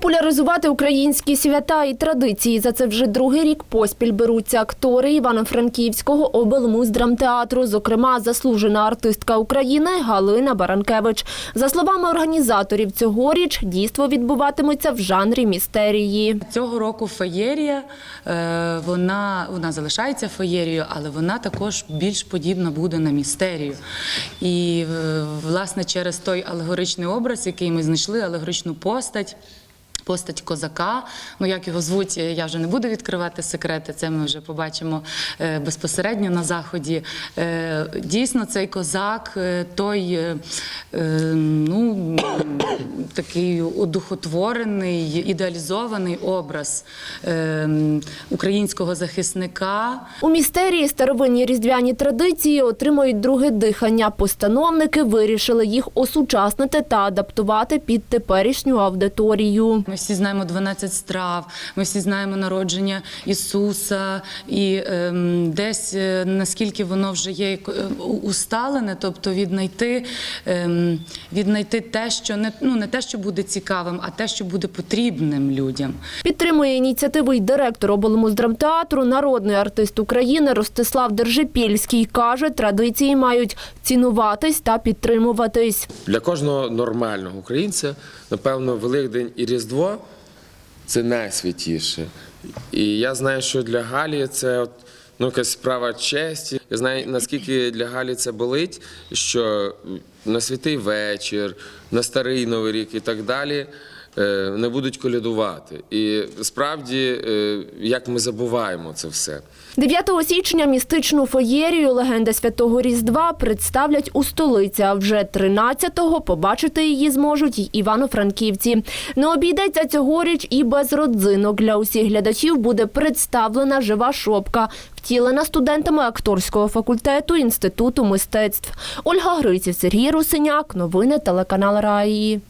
Популяризувати українські свята і традиції за це вже другий рік поспіль беруться актори Івано-Франківського облмуздрамтеатру, зокрема заслужена артистка України Галина Баранкевич. За словами організаторів цьогоріч, дійство відбуватиметься в жанрі містерії. Цього року феєрія, е, вона, вона залишається феєрією, але вона також більш подібна буде на містерію. І е, власне через той алегоричний образ, який ми знайшли, алегоричну постать. Постать козака, ну як його звуть, я вже не буду відкривати секрети. Це ми вже побачимо е, безпосередньо на заході. Е, Дійсно, цей козак, е, той е, е, ну такий одухотворений, ідеалізований образ е, українського захисника. У містерії старовинні різдвяні традиції отримують друге дихання. Постановники вирішили їх осучаснити та адаптувати під теперішню аудиторію. Ми всі знаємо 12 страв, ми всі знаємо народження Ісуса, і ем, десь е, наскільки воно вже є е, усталене, тобто віднайти, ем, віднайти те, що не ну не те, що буде цікавим, а те, що буде потрібним людям. Підтримує ініціативу й директор облмуздрамтеатру, народний артист України Ростислав Держипільський. Каже, традиції мають цінуватись та підтримуватись. Для кожного нормального українця, напевно, Великдень і Різдво це найсвятіше. І я знаю, що для Галі це от, ну, якась справа честі. Я знаю, наскільки для Галі це болить, що на святий вечір, на старий Новий рік і так далі. Е, Не будуть колядувати. І справді, е, як ми забуваємо це все. 9 січня містичну феєрію «Легенда Святого Різдва» представлять у столиці, а вже 13-го побачити її зможуть й івано-франківці. Не обійдеться цьогоріч і без родзинок. Для усіх глядачів буде представлена жива шопка, втілена студентами акторського факультету Інституту мистецтв. Ольга Гриців, Сергій Русиняк. Новини телеканал Раї.